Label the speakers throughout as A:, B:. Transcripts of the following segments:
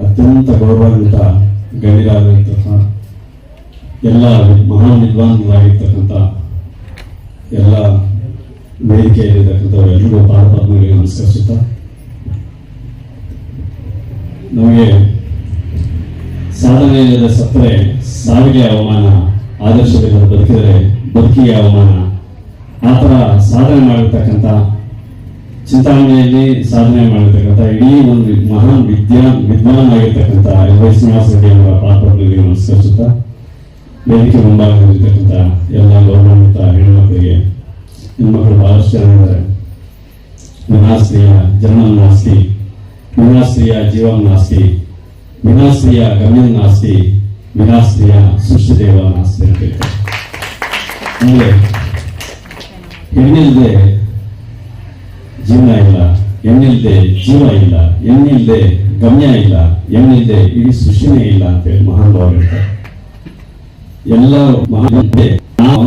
A: ಅತ್ಯಂತ ಗೌರವಾನ್ವಿತ ಗಣ್ಯರಾಗಿರ್ತಕ್ಕ ಎಲ್ಲ ಮಹಾನ್ ವಿದ್ವಾಂಸರಾಗಿರ್ತಕ್ಕಂಥ ಎಲ್ಲ ವೇದಿಕೆಯಲ್ಲಿರ್ತಕ್ಕಂಥವರೆಲ್ಲರಿಗೂ ಎಲ್ರಿಗೂ ಪಾದಪದ್ಮಗಳಿಗೆ ನಮಸ್ಕರಿಸುತ್ತಾ, ನಮಗೆ ಸಾಧನೆಯಿಲ್ಲದ ಸತ್ತರೆ ಸಾವಿಗೆ ಅವಮಾನ ಆದರ್ಶವಿಲ್ಲದ ಬದುಕಿದರೆ ಬದುಕಿಗೆ ಅವಮಾನ ಆ ಥರ ಸಾಧನೆ ಮಾಡಿರ್ತಕ್ಕಂಥ ಚಿಂತಾಮಣಿಯಲ್ಲಿ ಸಾಧನೆ ಮಾಡಿರ್ತಕ್ಕಂಥ ಇಡೀ ಒಂದು ಮಹಾನ್ ವಿದ್ಯಾ ವಿದ್ವಾನ್ ಆಗಿರ್ತಕ್ಕಂಥ ಎಲ್ ವೈ ಶ್ರೀನಿವಾಸ ರೆಡ್ಡಿ ಅವರ ನಮಸ್ಕರಿಸುತ್ತಾ, ವೇದಿಕೆ ಮುಂಭಾಗದಲ್ಲಿರ್ತಕ್ಕಂಥ ಎಲ್ಲ ಗೌರವಾನ್ವಿತ ಹೆಣ್ಮಕ್ಕಳಿಗೆ ಹೆಣ್ಮಕ್ಳು ಬಹಳಷ್ಟು ಜನ ಇದ್ದಾರೆ. ವಿನಾಸ್ತ್ರೀಯ ಜನ್ಮ ನಾಸ್ತಿ ವಿನಾಸ್ತ್ರೀಯ ಜೀವನ ನಾಸ್ತಿ ವಿನಾಸ್ತ್ರೀಯ ಗಮ್ಯನ್ ನಾಸ್ತಿ ವಿನಾಸ್ತ್ರೀಯ ಸೃಷ್ಟಿದೇವ ನಾಸ್ತಿ ಅಂತ ಹೇಳ್ತಾರೆ. ಅಂದ್ರೆ ಹೆಣ್ಣಿಲ್ದೆ ಜೀವನ ಇಲ್ಲ ಹೆಣ್ಣಿಲ್ದೆ ಜೀವ ಇಲ್ಲ ಹೆಣ್ಣಿಲ್ದೆ ಗಮ್ಯ ಇಲ್ಲ ಹೆಣ್ಣಿಲ್ದೆ ಇಡೀ ಸೃಷ್ಟಿನೇ ಇಲ್ಲ ಅಂತ ಹೇಳಿ ಮಹಾನ್ ಭಾವ ಹೇಳ್ತಾರೆ ಎಲ್ಲ ಮಹಾನಂತೆ ನಾವು.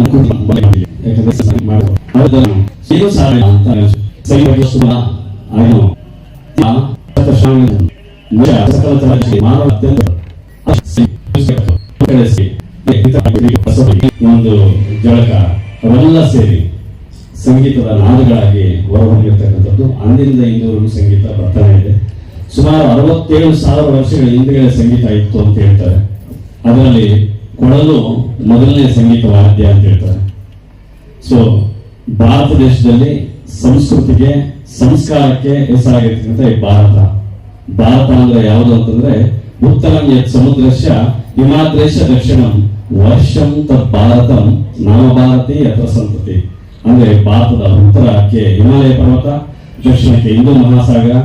A: ಯಾಕಂದ್ರೆ ಮಾನವ ಅತ್ಯಂತ ಒಂದು ಜಳಕ ಅವೆಲ್ಲ ಸೇರಿ ಸಂಗೀತದ ನಾದಗಳಾಗಿ ಹೊರಹೊಮ್ಮಿರ್ತಕ್ಕಂಥದ್ದು. ಅಂದಿನಿಂದ ಇಂದುವರೆಗೂ ಸಂಗೀತ ಬರ್ತಾನೆ ಇದೆ. ಸುಮಾರು ಅರವತ್ತೇಳು ಸಾವಿರ ವರ್ಷಗಳ ಹಿಂದೆಗಳ ಸಂಗೀತ ಇತ್ತು ಅಂತ ಹೇಳ್ತಾರೆ. ಅದರಲ್ಲಿ ಕೊಡಲು ಮೊದಲನೇ ಸಂಗೀತ ವಾದ್ಯ ಅಂತ ಹೇಳ್ತಾರೆ. ಸೊ ಭಾರತ ದೇಶದಲ್ಲಿ ಸಂಸ್ಕೃತಿಗೆ, ಸಂಸ್ಕಾರಕ್ಕೆ ಹೆಸರಾಗಿರ್ತಕ್ಕಂಥ ಈ ಭಾರತ. ಭಾರತ ಅಂದ್ರೆ ಯಾವುದು ಅಂತಂದ್ರೆ ಉತ್ತರ ಸಮುದ್ರಶ್ಯ ಹಿಮಾದ್ರೇಶ ದಕ್ಷಿಣಂ. ವರ್ಷಂ ತತ್ ಭಾರತಂ ನಾಮ ಭಾರತಿ ಅಥವಾ ಸಂತತಿ ಅಂದ್ರೆ ಭಾರತದ ಉತ್ತರಕ್ಕೆ ಹಿಮಾಲಯ ಪರ್ವತ, ದಕ್ಷಿಣಕ್ಕೆ ಹಿಂದೂ ಮಹಾಸಾಗರ,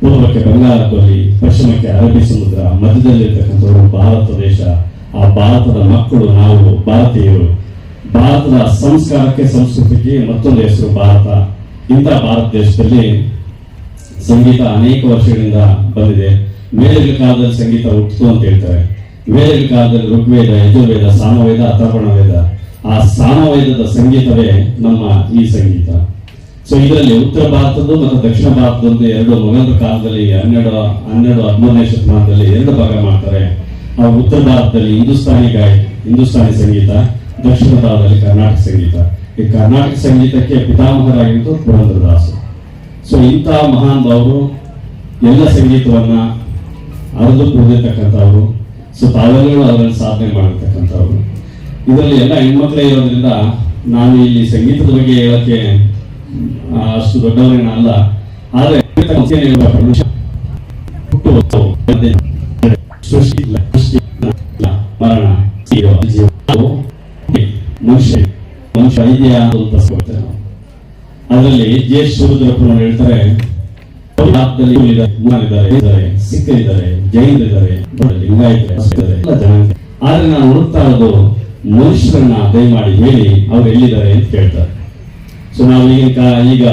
A: ಪೂರ್ವಕ್ಕೆ ಬಂಗಾಳ ಕೊಲ್ಲಿ, ಪಶ್ಚಿಮಕ್ಕೆ ಅರಬ್ಬಿ ಸಮುದ್ರ, ಮಧ್ಯದಲ್ಲಿರ್ತಕ್ಕಂಥವರು ಭಾರತ ದೇಶ. ಆ ಭಾರತದ ಮಕ್ಕಳು ನಾವು ಭಾರತೀಯರು. ಭಾರತದ ಸಂಸ್ಕಾರಕ್ಕೆ ಸಂಸ್ಕೃತಿಗೆ ಮತ್ತೊಂದು ಹೆಸರು ಭಾರತ. ಇಂಥ ಭಾರತ ದೇಶದಲ್ಲಿ ಸಂಗೀತ ಅನೇಕ ವರ್ಷಗಳಿಂದ ಬಂದಿದೆ. ಮೇಲಿನ ಕಾಲದಲ್ಲಿ ಸಂಗೀತ ಹುಟ್ಟಿತು ಅಂತ ಹೇಳ್ತಾರೆ. ವೇದಗಳ ಕಾಲದಲ್ಲಿ ಋಗ್ವೇದ, ಯಜುರ್ವೇದ, ಸಾಮವೇದ ಅಥರ್ವಣ ವೇದ ಆ ಸಾಮವೇದದ ಸಂಗೀತವೇ ನಮ್ಮ ಈ ಸಂಗೀತ. ಸೊ ಇದರಲ್ಲಿ ಉತ್ತರ ಭಾರತದ್ದು ಮತ್ತು ದಕ್ಷಿಣ ಭಾರತದ್ದು ಎರಡು ಮೊಘಲರ ಕಾಲದಲ್ಲಿ, ಹನ್ನೆರಡು ಹನ್ನೆರಡು ಹದಿಮೂರನೇ ಶತಮಾನದಲ್ಲಿ ಎರಡು ಭಾಗ ಮಾಡ್ತಾರೆ. ಆ ಉತ್ತರ ಭಾರತದಲ್ಲಿ ಹಿಂದೂಸ್ತಾನಿ ಗಾಯ, ಹಿಂದೂಸ್ತಾನಿ ಸಂಗೀತ, ದಕ್ಷಿಣ ಭಾರತದಲ್ಲಿ ಕರ್ನಾಟಕ ಸಂಗೀತ. ಈ ಕರ್ನಾಟಕ ಸಂಗೀತಕ್ಕೆ ಪಿತಾಮಹರಾಗಿದ್ದು ಪುರಂದರದಾಸರು ಸೊ ಇಂಥ ಮಹಾನ್ ಅವರು ಎಲ್ಲ ಸಂಗೀತವನ್ನ ಅರಿದು ಕೂಡಿರ್ತಕ್ಕಂಥವ್ರು ಸೊ ತಾವೆಲ್ಲರೂ ಅದರಲ್ಲಿ ಸಾಧನೆ ಮಾಡಿರ್ತಕ್ಕಂಥವ್ರು ಇದರಲ್ಲಿ ಎಲ್ಲ ಹೆಣ್ಮಕ್ಳೇ ಇರೋದ್ರಿಂದ ನಾನು ಇಲ್ಲಿ ಸಂಗೀತದ ಬಗ್ಗೆ ಹೇಳಕ್ಕೆ ಅಷ್ಟು ದೊಡ್ಡವರೇನ ಅಲ್ಲ. ಆದರೆ ಮರಣ ಮನುಷ್ಯ ಮನುಷ್ಯ ಅದರಲ್ಲಿ ಜೆ ಶಿವರುದ್ರಪ್ಪನವರು ಹೇಳ್ತಾರೆ ಇದ್ದಾರೆ, ಸಿಖ್ಖರಿದ್ದಾರೆ ಜೈನರಿದ್ದಾರೆ ಲಿಂಗಾಯತರಿದ್ದಾರೆ ಎಲ್ಲ ಜನ ಇದ್ದಾರೆ. ಆದ್ರೆ ನಾನು ಹುಡುಕ್ತಾ ಇರೋದು, ಮನುಷ್ಯರನ್ನ ದಯಮಾಡಿ ಹೇಳಿ ಅವ್ರು ಎಲ್ಲಿದ್ದಾರೆ ಅಂತ ಕೇಳ್ತಾರೆ. ಸೊ ನಾವು ಈಗ ಈಗ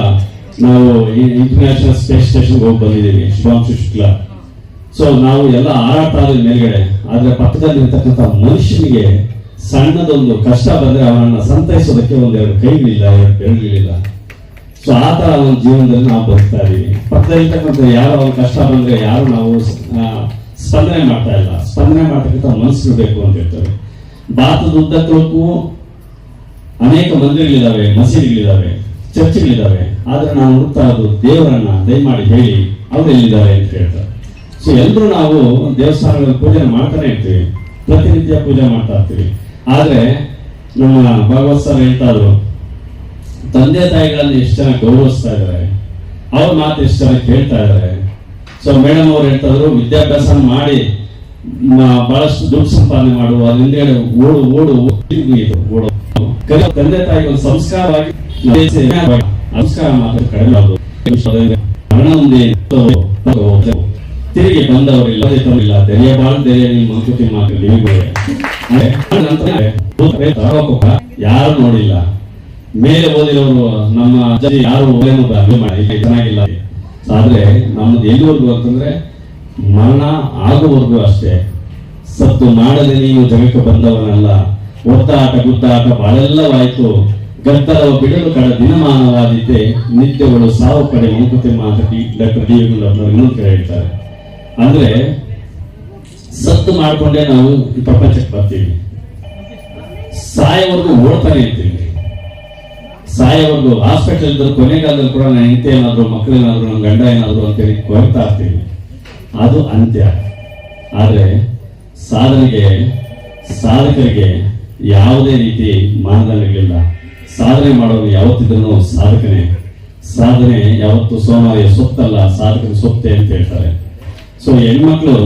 A: ನಾವು ಇಂಟರ್ನ್ಯಾಷನಲ್ ಸ್ಪೇಸ್ ಸ್ಟೇಷನ್ ಹೋಗಿ ಬಂದಿದ್ದೀವಿ, ಶುಭಾಂಶು ಶುಕ್ಲಾ. ಸೊ ನಾವು ಎಲ್ಲ ಹಾರಾಟ ಆದ್ರೆ ಮೇಲ್ಗಡೆ, ಆದ್ರೆ ಪಕ್ಕದಲ್ಲಿ ಇರ್ತಕ್ಕಂಥ ಮನುಷ್ಯನಿಗೆ ಸಣ್ಣದೊಂದು ಕಷ್ಟ ಬಂದ್ರೆ ಅವನನ್ನ ಸಂತೈಸೋದಕ್ಕೆ ಒಂದೆರಡು ಕೈಗಳಿಲ್ಲ, ಎರಡು ಬೆರಳುಗಳಿಲ್ಲ. ಸೊ ಆ ತರ ಒಂದು ಜೀವನದಲ್ಲಿ ನಾವು ಬದುಕ್ತಾ ಇದೀವಿ. ಪಕ್ಕದಲ್ಲಿರ್ತಕ್ಕಂಥ ಯಾರು ಅವ್ರ ಕಷ್ಟ ಬಂದ್ರೆ ಯಾರು ನಾವು ಸ್ಪಂದನೆ ಮಾಡ್ತಾ ಇಲ್ಲ. ಸ್ಪಂದನೆ ಮಾಡ್ತಕ್ಕಂಥ ಮನಸ್ಸು ಬೇಕು ಅಂತ ಹೇಳ್ತಾರೆ. ಭಾರತದ ಉದ್ದಕ್ಕೂ ಅನೇಕ ಮಂದಿರಗಳಿದ್ದಾವೆ, ಮಸೀದಿಗಳಿದ್ದಾವೆ, ಚರ್ಚ್ಗಳಿದ್ದಾವೆ. ಆದ್ರೆ ನಾನು ಹುಡುಕ್ತಾ ಇರೋದು ದೇವರನ್ನ ದಯಮಾಡಿ ಹೇಳಿ, ಅವ್ರು ಎಲ್ಲಿದ್ದಾರೆ ಅಂತ ಹೇಳ್ತಾರೆ. ಸೊ ಎಲ್ಲರೂ ನಾವು ದೇವಸ್ಥಾನಗಳ ಪೂಜೆ ಮಾಡ್ತಾನೆ ಇರ್ತೀವಿ. ಪ್ರತಿನಿತ್ಯ ಪೂಜೆ ಮಾಡ್ತಾ ಇರ್ತೀವಿ. ಆದ್ರೆ ನಮ್ಮ ಭಗವತ್ ಸರ್ ಹೇಳ್ತಾ ಇದ್ರು ತಂದೆ ತಾಯಿಗಳನ್ನ ಎಷ್ಟು ಜನ ಗೌರವಿಸ್ತಾ ಇದ್ದಾರೆ ಅವ್ರ ಮಾತು ಎಷ್ಟು ಜನ ಕೇಳ್ತಾ ಇದ್ದಾರೆ ಸೊ ಮೇಡಮ್ ಅವ್ರು ಹೇಳ್ತಾ ವಿದ್ಯಾಭ್ಯಾಸ ಮಾಡಿ ಬಹಳಷ್ಟು ದುಡ್ಡು ಸಂಪಾದನೆ ಮಾಡುವ ಅಲ್ಲಿಂದ ಓಡು ಓಡು, ಓಡಿ ತಂದೆ ತಾಯಿಗೆ ಸಂಸ್ಕಾರವಾಗಿ ಸಂಸ್ಕಾರ ಮಾತ್ರ ಕಡಿಮೆ ತಿರುಗಿ ಬಂದವರಿಲ್ಲ ಇಲ್ಲ ತೆರೆಯ ಬಾಳ್, ತೆರೆಯ ನಿಮ್ಮ ಮಾತು ನೀವು ಯಾರು ನೋಡಿಲ್ಲ. ಮೇಲೆ ಓದಿರೋರು ನಮ್ಮ ಯಾರು ಚೆನ್ನಾಗಿಲ್ಲ. ಆದ್ರೆ ನಮ್ಮದು ಎಲ್ಲಿವರೆಗೂ ಅಂತಂದ್ರೆ ಮರಣ ಆಗುವವರೆಗೂ ಅಷ್ಟೇ. ಸತ್ತು ಮಾಡದೆ ನೀವು ಜಗಕ್ಕೆ ಬಂದವನಲ್ಲ. ಒತ್ತಾಟ ಗುದ್ದಾಟ ಬಾಳೆಲ್ಲವಾಯ್ತು. ಗದ್ದಲವ ಬಿಡಲು ಕಡ ದಿನಮಾನವಾದಿದ್ದೆ ನಿತ್ಯಗಳು ಸಾವು ಕಡೆ ಮಂಕುತಿ ಮಾತಾಡಿ ಡಾಕ್ಟರ್ ಡಿ ಹೇಳ್ತಾರೆ. ಅಂದ್ರೆ ಸತ್ತು ಮಾಡ್ಕೊಂಡೇ ನಾವು ಪ್ರಪಂಚಕ್ಕೆ ಬರ್ತೀವಿ. ಸಾಯವರೆಗೂ ಓಡ್ತಾನೆ ಇರ್ತೀವಿ. ಸಾಯವರೆಗೂ ಹಾಸ್ಪಿಟಲ್ ಇದ್ದರೂ ಕೊನೆಗಾಲದಲ್ಲಿ ಕೂಡ ನನ್ನ ಹೆಂಡತಿ ಏನಾದ್ರು ಮಕ್ಕಳೇನಾದ್ರು ನನ್ನ ಗಂಡ ಏನಾದ್ರು ಅಂತೇಳಿ ಕೊರತಾ ಇರ್ತೀವಿ ಅದು ಅಂತ್ಯ. ಆದರೆ ಸಾಧನೆಗೆ, ಸಾಧಕರಿಗೆ ಯಾವುದೇ ರೀತಿ ಮಾನದಂಡಗಳಿಲ್ಲ. ಸಾಧನೆ ಮಾಡೋದು ಯಾವತ್ತಿದ್ರೂ ಸಾಧಕನೇ. ಸಾಧನೆ ಯಾವತ್ತು ಸೋಮಾರಿಯ ಸೊತ್ತಲ್ಲ, ಸಾಧಕನ ಸೊತ್ತೆ ಅಂತ ಹೇಳ್ತಾರೆ. ಸೊ ಹೆಣ್ಮಕ್ಳು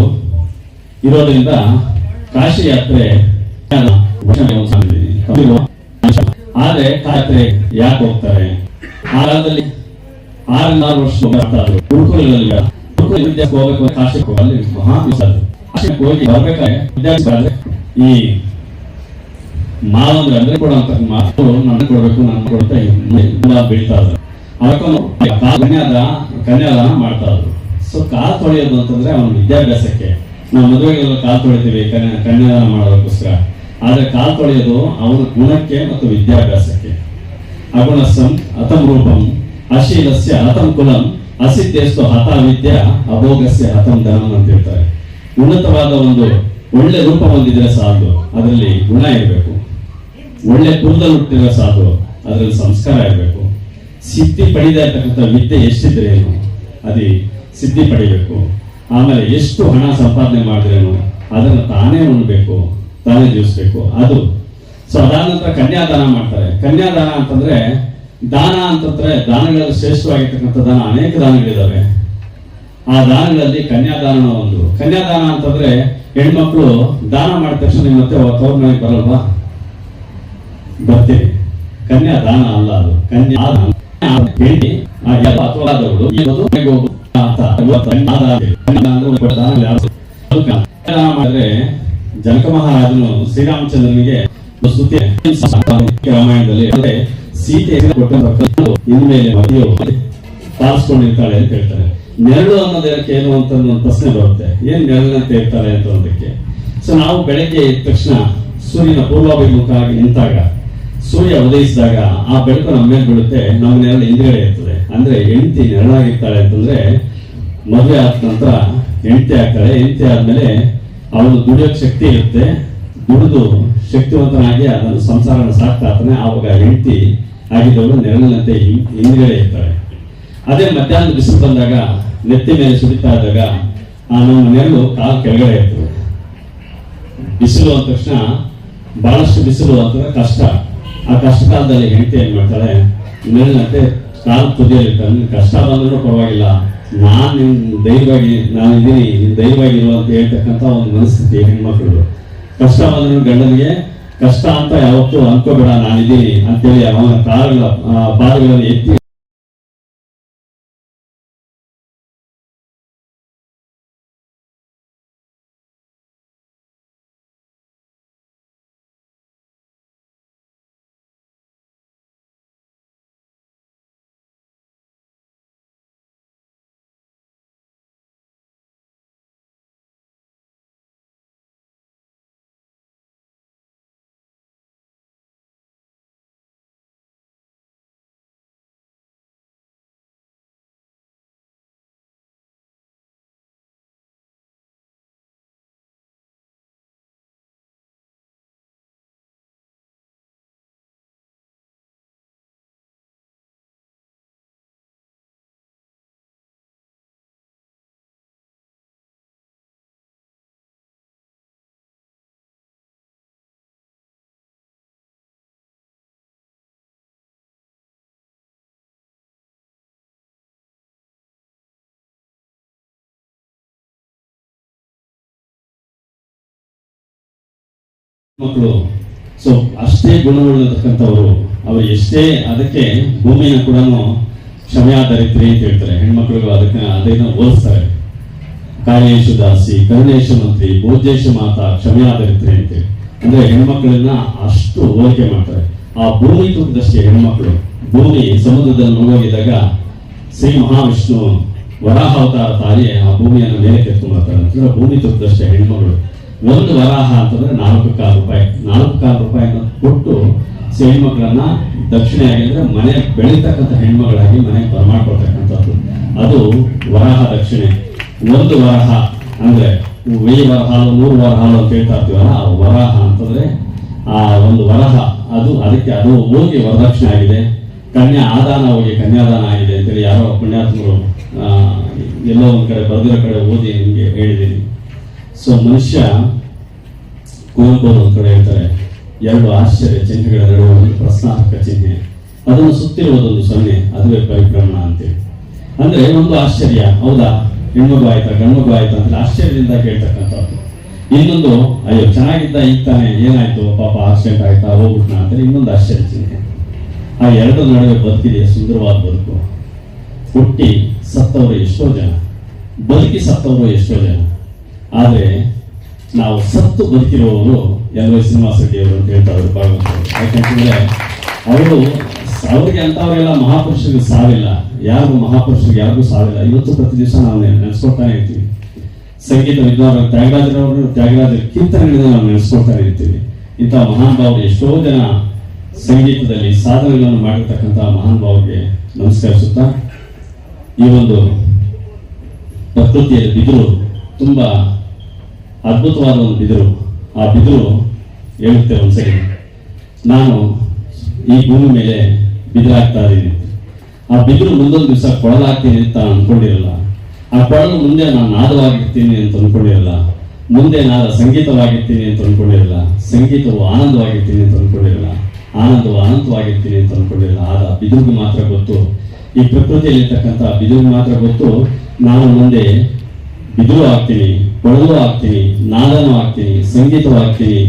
A: ಇರೋದ್ರಿಂದ ಕಾಶಿ ಯಾತ್ರೆ ಆದ್ರೆ ಕಾತ್ರೆ ಯಾಕೆ ಹೋಗ್ತಾರೆ? ಆ ಆರು ನಾಲ್ಕು ವರ್ಷ ಗುರುಕುಲಗಳಲ್ಲಿ ಗುರುಕುಲ ವಿದ್ಯಾರ್ಥಿ ಹೋಗ್ಬೇಕು ಹೋಗಿ ಅಲ್ಲಿ ಮಹಾ ದಿವಸ ಅದು. ಕಾಶಿಗೆ ಹೋಗಿ ಬರ್ಬೇಕಾದ್ರೆ ವಿದ್ಯಾಭ್ಯಾಸ ಆದ್ರೆ ಈ ಮಾವಂದ್ರೆ ಅಂದ್ರೆ ಕೊಡುವಂತ ಮಾತು ನನ್ಗೆ ಕೊಡ್ಬೇಕು ನಾನು ಕೊಡ್ತಾ ತುಂಬಾ ಬೀಳ್ತಾ ಇದ್ರು ಅದಕ್ಕೊಂದು ಕನ್ಯಾದ ಕನ್ಯಾದಾನ ಮಾಡ್ತಾ ಇದ್ರು. ಸೊ ಕಾಲ್ ತೊಳೆಯೋದು ಅಂತಂದ್ರೆ ಅವನ ವಿದ್ಯಾಭ್ಯಾಸಕ್ಕೆ. ನಾವು ಮದುವೆಗೆಲ್ಲ ಕಾಲ್ ತೊಳಿತೀವಿ ಕನ್ಯಾ ಕನ್ಯಾದಾನ ಮಾಡೋದಕ್ಕೋಸ್ಕರ. ಆದ್ರೆ ಕಾಲ್ ತೊಳೆಯೋದು ಅವನ ಗುಣಕ್ಕೆ ಮತ್ತು ವಿದ್ಯಾಭ್ಯಾಸಕ್ಕೆ. ಅಗುಣಸಂ ರೂಪಂ ಅಶೀಲಸ್ಯ ಅತಂ ಕುಲಂ ಅಸಿದ್ದೇಸ್ತು ಹತ ವಿದ್ಯಾ ಅಭೋಗಸ್ಯ ಹತಂ ಧನಂ ಅಂತ ಹೇಳ್ತಾರೆ. ಉನ್ನತವಾದ ಒಂದು ಒಳ್ಳೆ ರೂಪ ಹೊಂದಿದ್ರೆ ಸಾಕು, ಅದರಲ್ಲಿ ಗುಣ ಇರಬೇಕು. ಒಳ್ಳೆ ಕುಲದಲ್ಲಿ ಹುಟ್ಟಿದ್ರೆ ಸಾಕು, ಅದರಲ್ಲಿ ಸಂಸ್ಕಾರ ಇರಬೇಕು. ಸಿದ್ಧಿ ಪಡೀದೇ ವಿದ್ಯೆ ಎಷ್ಟಿದ್ರೆ ಏನು? ಅದಿ ಸಿದ್ಧಿ ಪಡಿಬೇಕು ಆಮೇಲೆ ಎಷ್ಟು ಹಣ ಸಂಪಾದನೆ ಮಾಡಿದ್ರೇನು, ಅದನ್ನು ತಾನೇ ಉಣ್ಬೇಕು. ತಾನೇ ಜೀವಿಸ್ಬೇಕು ಅದು ಸೊ ಅದಾದ ನಂತರ ಕನ್ಯಾದಾನ ಮಾಡ್ತಾರೆ. ಕನ್ಯಾದಾನ ಅಂತಂದ್ರೆ ದಾನ ಅಂತಂದ್ರೆ ದಾನಗಳಲ್ಲಿ ಶ್ರೇಷ್ಠವಾಗಿರ್ತಕ್ಕಂಥ ದಾನ ಅನೇಕ ದಾನಗಳಿದ್ದಾವೆ ಆ ದಾನಗಳಲ್ಲಿ ಕನ್ಯಾದಾನ ಒಂದು. ಕನ್ಯಾದಾನ ಅಂತಂದ್ರೆ ಹೆಣ್ಮಕ್ಳು ದಾನ ಮಾಡಿದ ತಕ್ಷಣ ಮತ್ತೆ ತವ್ರ ಮನೆಗೆ ಬರಲ್ವಾ? ಬರ್ತೀವಿ ಕನ್ಯಾದಾನ ಅಲ್ಲ ಅದು. ಕನ್ಯಾ ಹೆಣ್ಣಿ ದಾನ ಮಾಡಿದ್ರೆ ಜನಕ ಮಹಾರಾಜನು ಶ್ರೀರಾಮಚಂದ್ರನಿಗೆ ರಾಮಾಯಣದಲ್ಲಿ ಸೀತೆ ಇನ್ಮೇಲೆ ಮದಿಯು ಪಾಲಿಸ್ಕೊಂಡಿರ್ತಾಳೆ ಅಂತ ಹೇಳ್ತಾರೆ. ನೆರಳು ಅನ್ನೋದಕ್ಕೆ ಏನು ಅಂತ ಒಂದು ಪ್ರಶ್ನೆ ಬರುತ್ತೆ. ಏನ್ ಅಂತ ಹೇಳ್ತಾರೆ ಅಂತ ಒಂದಕ್ಕೆ ಸೊ ನಾವು ಬೆಳಗ್ಗೆ ಎದ್ದ ತಕ್ಷಣ ಸೂರ್ಯನ ಪೂರ್ವಾಭಿಮುಖವಾಗಿ ನಿಂತಾಗ, ಸೂರ್ಯ ಉದಯಿಸಿದಾಗ ಆ ಬೆಳಕು ನಮ್ಮ ಮೇಲೆ ಬೀಳುತ್ತೆ, ನಮ್ಮ ನೆರಳು ಹಿಂದ್ಗಡೆ ಇರ್ತದೆ. ಅಂದ್ರೆ ಹೆಂಡತಿ ನೆರಳಾಗಿರ್ತಾಳೆ ಅಂತಂದ್ರೆ ಮದುವೆ ಆದ ನಂತರ ಹೆಂಡತಿ ಆಗ್ತಾಳೆ. ಹೆಂಡತಿ ಆದ್ಮೇಲೆ ಅವನು ದುಡಿಯೋಕ್ ಶಕ್ತಿ ಇರುತ್ತೆ. ದುಡಿದು ಶಕ್ತಿವಂತನಾಗಿ ಅದನ್ನು ಸಂಸಾರನ ಸಾಕ್ತಾ ಇರ್ತಾನೆ ಆವಾಗ ಹೆಂಡತಿ ಆಗಿದ್ದವರು ನೆರಳಿನಂತೆ ಹಿಂದ್ಗಡೆ ಇರ್ತಾಳೆ ಅದೇ ಮಧ್ಯಾಹ್ನ ಬಿಸಿಲು ಬಂದಾಗ, ನೆತ್ತಿ ಮೇಲೆ ಸುಡಿತಾ ಇದ್ದಾಗ, ಆ ನಮ್ಮ ನೆರಳು ಕಾಲು ಕೆಳಗಡೆ ಇರ್ತದೆ. ಬಿಸಿಲು ಅಂದ ತಕ್ಷಣ ಬಹಳಷ್ಟು ಬಿಸಿಲು ಅಂತಂದ್ರೆ ಕಷ್ಟ. ಆ ಕಷ್ಟ ಕಾಲದಲ್ಲಿ ಹೆಂಡತಿ ಏನ್ ಮಾಡ್ತಾಳೆ? ನೆರಳಿನಂತೆ ಕಾಲು ತುದಿಯಲ್ಲಿ ಕಷ್ಟ ಬಂದ್ರೂ ಪರವಾಗಿಲ್ಲ. ನಾನ್ ನಿಮ್ಮ ದೈವವಾಗಿ ನಾನಿದ್ದೀನಿ ನಿಮ್ಮ ನೀನ್ ಇಲ್ಲ ಅಂತ ಹೇಳ್ತಕ್ಕಂಥ ಒಂದು ಮನಸ್ಥಿತಿ ಹೆಣ್ಮಕ್ಳು ಕಷ್ಟ ಬಂದ್ರು ಗಂಡನಿಗೆ, ಕಷ್ಟ ಅಂತ ಯಾವತ್ತೂ ಅನ್ಕೋಬೇಡ ನಾನಿದ್ದೀನಿ ಅಂತೇಳಿ ಅವನ ಕಾಲ ಪಾದಗಳನ್ನು ಎತ್ತಿ ಮಕ್ಕಳು. ಸೊ ಅಷ್ಟೇ ಗುಣವುಳ್ಳತಕ್ಕಂಥವ್ರು ಅವರು ಎಷ್ಟೇ ಅದಕ್ಕೆ ಭೂಮಿನ ಕೂಡ ಕ್ಷಮೆಯಾದರಿತ್ರಿ ಅಂತ ಹೇಳ್ತಾರೆ. ಹೆಣ್ಮಕ್ಳಿಗೂ ಅದಕ್ಕೆ ಅದನ್ನು ಓದಿಸ್ತಾರೆ ಕಾಯೇಶು ದಾಸಿ, ಕರುಣೇಶ ಮಂತ್ರಿ, ಭೋಜೇಶ ಮಾತಾ ಕ್ಷಮೆಯಾದರಿತ್ರಿ ಅಂತೇಳಿ ಅಂದ್ರೆ ಹೆಣ್ಮಕ್ಳನ್ನ ಅಷ್ಟು ಹೋಲಿಕೆ ಮಾಡ್ತಾರೆ. ಆ ಭೂಮಿ ತುಂಬಿದಷ್ಟೇ ಹೆಣ್ಮಕ್ಳು. ಭೂಮಿ ಸಮುದ್ರದಲ್ಲಿ ಮುಳುಗೋಗಿದ್ದಾಗ ಶ್ರೀ ಮಹಾವಿಷ್ಣು ವರಾಹ ಅವತಾರ ತಾಯಿ ಆ ಭೂಮಿಯನ್ನು ಮೇಲೆ ಬರ್ತಾರೆ. ಅಂತಂದ್ರೆ ಭೂಮಿ ತುಂಬಿದಷ್ಟೇ ಹೆಣ್ಮಗಳು ಒಂದು ವರಾಹ ಅಂತಂದ್ರೆ ನಾಲ್ಕು ಕಾಲು ರೂಪಾಯಿ. ನಾಲ್ಕು ಕಾಲು ರೂಪಾಯಿನ ಕೊಟ್ಟು ಸಿ ಹೆಣ್ಮಕ್ಳನ್ನ ದಕ್ಷಿಣೆ ಅಂದ್ರೆ ಮನೆ ಬೆಳೀತಕ್ಕಂಥ ಹೆಣ್ಮಗಳಾಗಿ ಮನೆಗೆ ಬರಮಾಡ್ಕೊಳ್ತಕ್ಕಂಥದ್ದು. ಅದು ವರಾಹ ದಕ್ಷಿಣೆ. ಒಂದು ವರಹ ಅಂದ್ರೆ ವೆಯ್ಯಿ ವರಹಾಲು ನೂರು ವರಹಾಲು ಅಂತ ಹೇಳ್ತಾ ಇರ್ತೀವಲ್ಲ, ಆ ವರಾಹ ಅಂತಂದ್ರೆ ಆ ಒಂದು ವರಹ, ಅದು ಅದಕ್ಕೆ ಅದು ಹೋಗಿ ವರದಕ್ಷಿಣೆ ಆಗಿದೆ. ಕನ್ಯಾ ಆದಾನ ಹೋಗಿ ಕನ್ಯಾದಾನ ಆಗಿದೆ ಅಂತೇಳಿ ಯಾರೋ ಪುಣ್ಯಾತ್ಮರು ಎಲ್ಲೋ ಒಂದು ಕಡೆ ಬರೆದಿರೋ ಕಡೆ ಓದಿ ನಿಮಗೆ ಹೇಳಿದ್ದೀನಿ. ಸೊ ಮನುಷ್ಯ ಕುವೆಂಪು ಕಡೆ ಹೇಳ್ತಾರೆ, ಎರಡು ಆಶ್ಚರ್ಯ ಚಿಹ್ನೆಗಳ ನಡುವೆ ಒಂದು ಪ್ರಶ್ನಾರ್ಹಕ ಚಿಹ್ನೆ. ಅದನ್ನು ಸುತ್ತಿರುವುದೊಂದು ಸೊನ್ನೆ, ಅದುವೇ ಪರಿಭ್ರಮಣ ಅಂತೇಳಿ. ಅಂದ್ರೆ ಒಂದು ಆಶ್ಚರ್ಯ, ಹೌದಾ? ಹೆಣ್ಮಗು ಆಯ್ತಾ, ಗಂಡ್ಮಗು ಆಯ್ತಾ ಅಂದ್ರೆ ಆಶ್ಚರ್ಯದಿಂದ ಕೇಳ್ತಕ್ಕಂಥದ್ದು. ಇನ್ನೊಂದು, ಅಯ್ಯೋ, ಚೆನ್ನಾಗಿದ್ದ ಈಗ ತಾನೆ, ಏನಾಯ್ತು? ಪಾಪ ಆಕ್ಸಿಡೆಂಟ್ ಆಯ್ತಾ, ಹೋಗ್ಬಿಟ್ನ ಅಂತ ಇನ್ನೊಂದು ಆಶ್ಚರ್ಯ ಚಿಹ್ನೆ. ಆ ಎರಡು ನಡುವೆ ಬದುಕಿದೆಯಾ ಸುಂದರವಾದ ಬದುಕು. ಹುಟ್ಟಿ ಸತ್ತವರು ಎಷ್ಟೋ ಜನ. ಬದುಕಿ ಸತ್ತವರು ಎಷ್ಟೋ ಜನ. ಆದ್ರೆ ನಾವು ಸತ್ತು ಬದುಕಿರುವವರು ಎಲ್ಲ ಶ್ರೀನಿವಾಸ ರೆಡ್ಡಿ ಅವರು ಅಂತ ಹೇಳ್ತಾರೆ ಭಾಗವತರು. ಯಾಕಂತಂದ್ರೆ ಅವರು ಅವ್ರಿಗೆ ಅಂತವರೆಲ್ಲ ಮಹಾಪುರುಷರಿಗೆ ಸಾವಿಲ್ಲ. ಯಾರು ಮಹಾಪುರುಷರಿಗೆ ಯಾರಿಗೂ ಸಾವಿಲ್ಲ. ಇವತ್ತು ಪ್ರತಿ ದಿವಸ ನಾವು ನೆನ್- ನೆನೆಸ್ಕೊಳ್ತಾನೆ ಇರ್ತೀವಿ. ಸಂಗೀತ ವಿದ್ವಾನ್ ತ್ಯಾಗರಾಜರವರು ತ್ಯಾಗರಾಜರ ಕೀರ್ತನೆಗಳಿಂದ ನಾವು ನೆನೆಸ್ಕೊಳ್ತಾನೆ ಇರ್ತೀವಿ. ಇಂತಹ ಮಹಾನ್ ಎಷ್ಟೋ ಜನ ಸಂಗೀತದಲ್ಲಿ ಸಾಧನೆಗಳನ್ನು ಮಾಡಿರ್ತಕ್ಕಂತಹ ಮಹಾನ್ ನಮಸ್ಕರಿಸುತ್ತಾ, ಈ ಒಂದು ಪ್ರಕೃತಿಯಲ್ಲಿ ಬಿದಿರು ತುಂಬಾ ಅದ್ಭುತವಾದ ಒಂದು ಬಿದಿರು. ಆ ಬಿದಿರು ಹೇಳುತ್ತೆ ಒಂದ್ಸರಿ ನಾನು ಈ ಭೂಮಿ ಮೇಲೆ ಬಿದಿರಾಗ್ತಾ ಇದ್ದೀನಿ. ಆ ಬಿದಿರು ಮುಂದೊಂದು ದಿವಸ ಕೊಳಲಾಗ್ತೀನಿ ಅಂತ ಅಂದ್ಕೊಂಡಿರಲ್ಲ ಆ ಕೊಳಲು ಮುಂದೆ ನಾನು ನಾದವಾಗಿರ್ತೀನಿ ಅಂತ ಅಂದ್ಕೊಂಡಿರಲ್ಲ ಮುಂದೆ ನಾನು ಸಂಗೀತವಾಗಿರ್ತೀನಿ ಅಂತ ಅಂದ್ಕೊಂಡಿರಲ್ಲ ಸಂಗೀತವು ಆನಂದವಾಗಿರ್ತೀನಿ ಅಂತ ಅಂದ್ಕೊಂಡಿರಲ್ಲ ಆನಂದವು ಅನಂತವಾಗಿರ್ತೀನಿ ಅಂತ ಅನ್ಕೊಂಡಿರಲ್ಲ. ಆದ ಬಿದಿರಿಗೆ ಮಾತ್ರ ಗೊತ್ತು. ಈ ಪ್ರಕೃತಿಯಲ್ಲಿರ್ತಕ್ಕಂಥ ಬಿದಿರಿಗೆ ಮಾತ್ರ ಗೊತ್ತು. ನಾನು ಮುಂದೆ ಬಿದಿರು ಆಗ್ತೀನಿ ಕೊಳಲು ಆಗ್ತೀನಿ, ನಾದನೂ ಆಗ್ತೀನಿ, ಸಂಗೀತವೂ ಆಗ್ತೀನಿ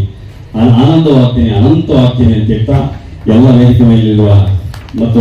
A: ಆನಂದವೂ ಆಗ್ತೀನಿ, ಅನಂತವೂ ಆಗ್ತೀನಿ ಅಂತ ಹೇಳ್ತಾ ಎಲ್ಲ ವೇದಿಕೆ ಮೇಲಿರುವ ಮತ್ತು